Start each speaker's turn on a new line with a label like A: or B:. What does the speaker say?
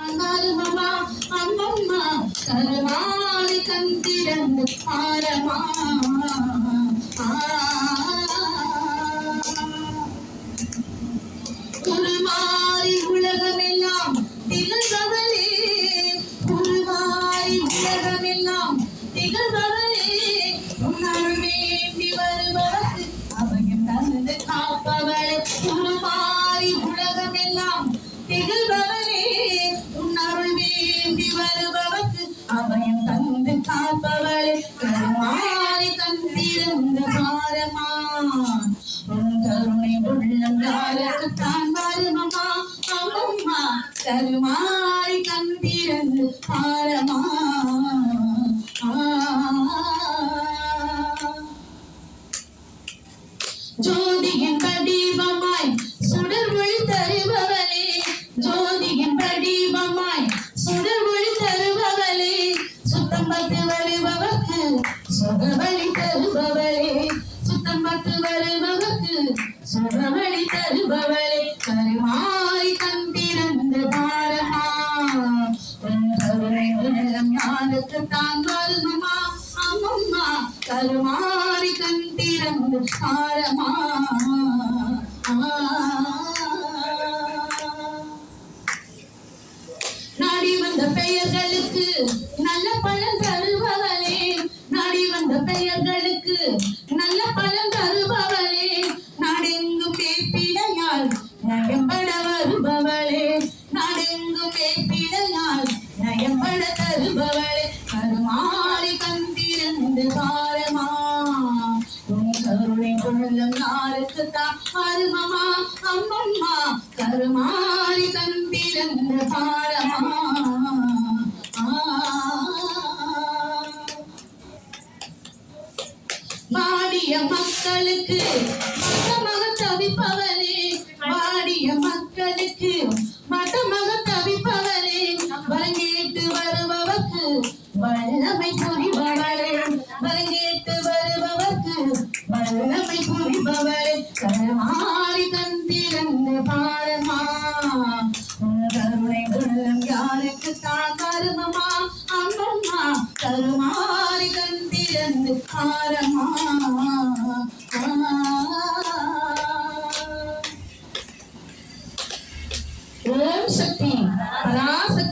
A: அம்மா அம்மம்மா கருமாறி கந்திரந்து பாரமா குருமாறி உலகமெல்லாம் திகழ்பவளே குருமாறி உலகமெல்லாம் திகழ்பவளே உன்னால் வேண்டி வருபவர்க்கு அவையும் தந்து காப்பவளே. கருணை உள்ளம் யாருக்கு தான் கருமாறி கண்டிருந்து பாரமா ஜோதியின் வடிவமாய் சுடர் மொழி தருபவளே ஜோதியின் வடிவமாய் சுடர் மொழி தருபவளே சுத்தம் பத்து வருபவர்க்கு சுகவழி சுகவழி தருபவளே கருமாய் தந்திருந்த பாரமா. உன் தான் வருமமா அம்மம்மா கருமாறி கண்டிருந்து பாரமா. நாடி வந்த பெயர்களுக்கு நல்ல பழங்கள் நாடெங்கும் நயம்பட தருபவளே கருமாறி கண்டிருந்து பாரமா உன் கருணை யாருக்கு தான் அருமமா அம்மம்மா கருமாறி பாரமா மக்களுக்கு மதமாக தவிப்பவளே வல்லமை புரிபவளே வரங்கேட்டு வருபவர்க்கு வல்லமை புரிபவளே கருமாறி கந்திருந்து பாரமா. உன் கருணை உள்ளம் யாருக்கு தான் கருமமா அம்மம்மா கருமாறி கந்திருந்து பாரமா. ஓம் சக்தி பராசக்தி.